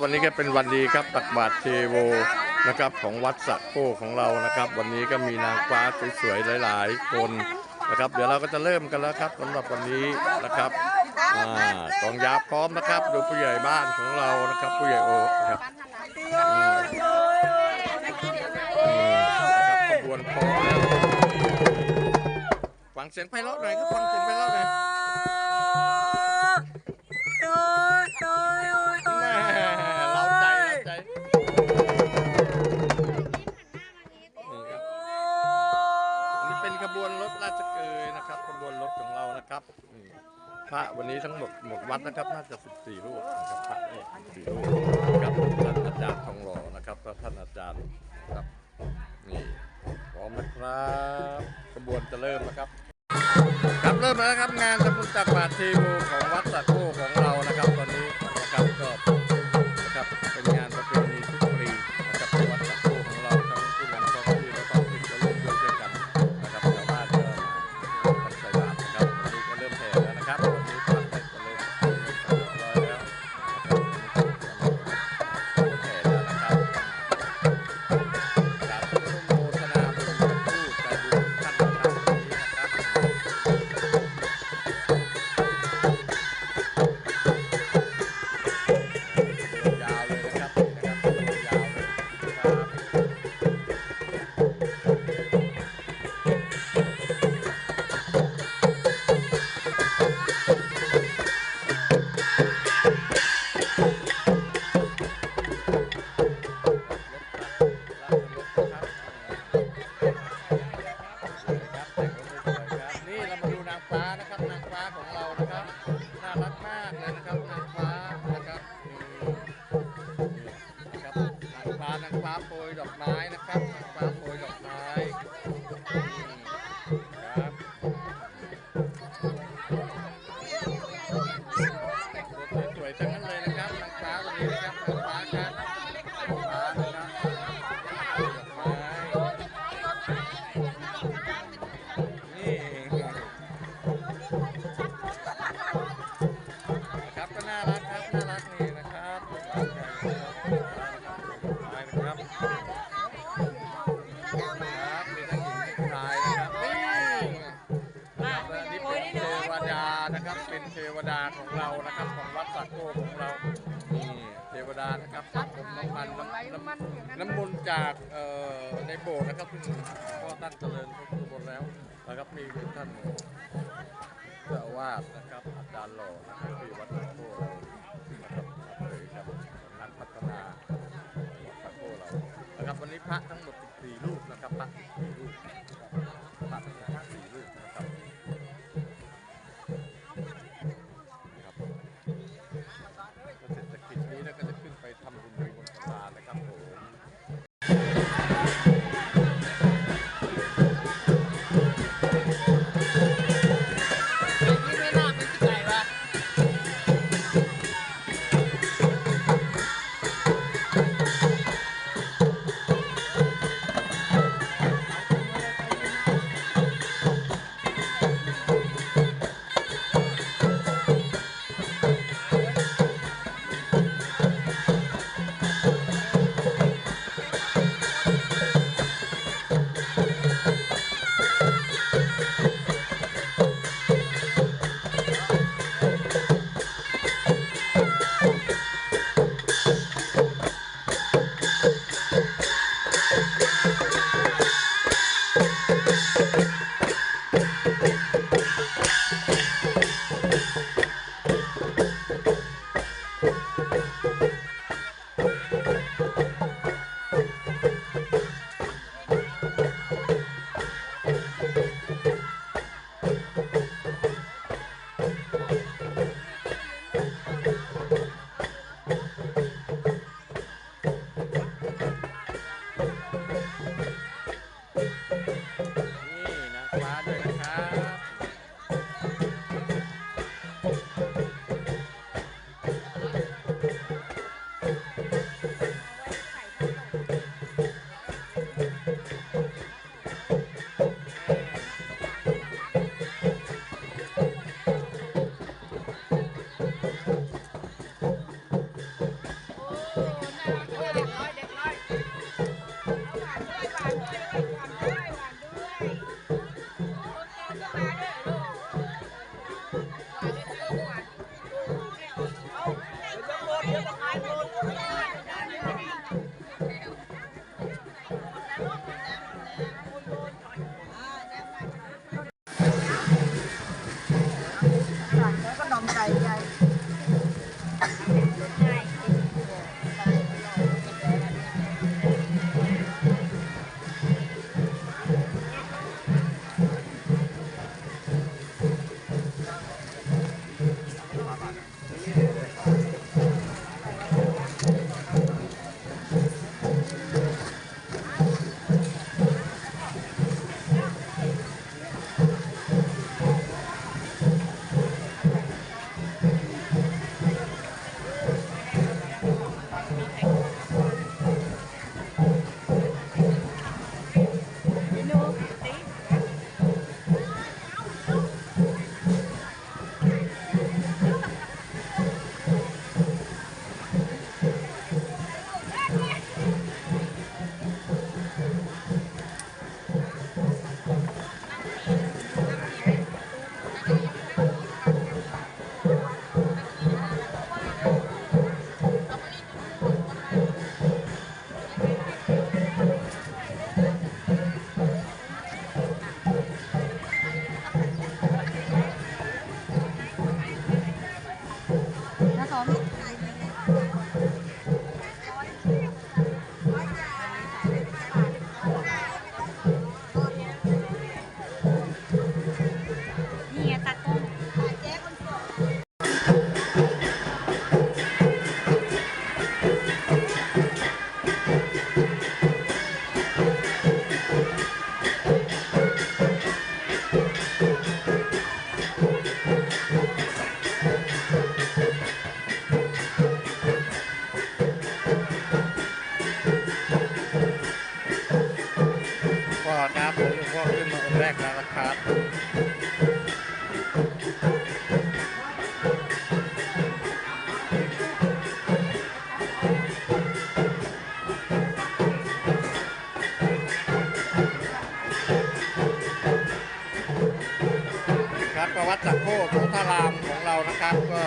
วันนี้ก็เป็นวันดีครับตักบาตรเทโวนะครับของวัดสะโกของเรานะครับ วันนี้ก็มีนางฟ้าสวยๆหลาย ๆ คนนะครับ เดี๋ยวเราก็จะเริ่มกันแล้วครับสำหรับวันนี้นะครับอกองยาพร้อมนะครับ ดูผู้ใหญ่บ้านของเรานะครับ ผู้ใหญ่โอนะครับอืมอืมนะครับขบวนพร้อมแล้วฟังเสียงไพเราะหน่อยครับฟังเสียงไพเราะหน่อย ขบวนรถราชเกยนะครับ ขบวนรถของเรานะครับนี่พระวันนี้ทั้งหมดหมดวัดนะครับน่าจะ 14 รูปนะครับพระนี่14รูปนะครับท่านอาจารย์ทองหล่อนะครับและท่านอาจารย์ครับนี่พร้อมนะครับขบวนจะเริ่มนะครับครับเริ่มแล้วนะครับงานทำบุญตักบาตรเทโวของวัดสะโกของเรานะครับตอนนี้ โปรยดอกไม้นะครับนางฟ้าโปรยดอกไม้ ดาของเรานะครับของวัดสักโกของเรานี่เทวดานะครับผมน้ำมันน้ำน้ำน้ำมนต์จากเอ่อในโบสถ์นะครับซึ่งพ่อท่านเจริญพระพุทธมนต์แล้วนะครับมีท่านเจ้าอาวาสนะครับอาจารย์หล่อนะครับที่วัดตะโกเรานะครับเลยครับนักพัฒนาวัดตะโกเรานะครับวันนี้พระทั้งหมด14รูปนะครับพระ14รูป นี้แล้วก็จะขึ้นไปทำบุญบนสะพานนะครับผม 아. กแล้วนะครับประวัติจากโคโสธารามของเรานะครับ ก็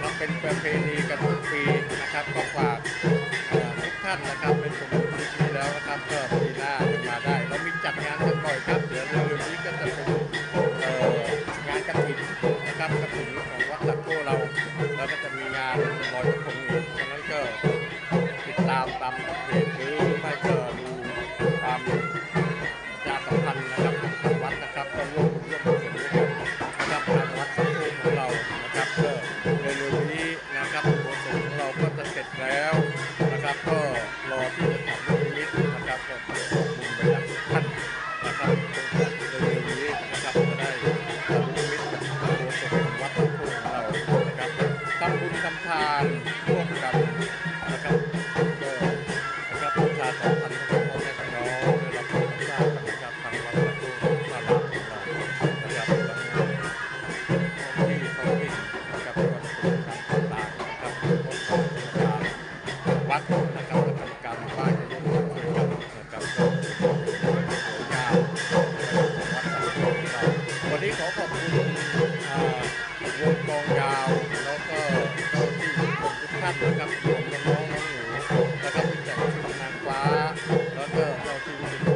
เราเป็นประเพณีกันทุกปีนะครับ ก็ฝากทุกท่านนะครับเป็นสมุดบัญชีแล้วนะครับ ก็ปีหน้าจะมาได้ จัดงานกันบ่อยครับ เดี๋ยวเร็วๆนี้ก็จะเป็น ทำทานร่วมกันะครับก็นะครับบูชาสองพันของพ่อแม่น้องได้รับความทราบนะครับทางวัดประตูพระรามของเรานะครับท้ที่ท้องถิ่นะครับจังชุพรรรต่างนะครับของวัดนะครับ 对对对对。对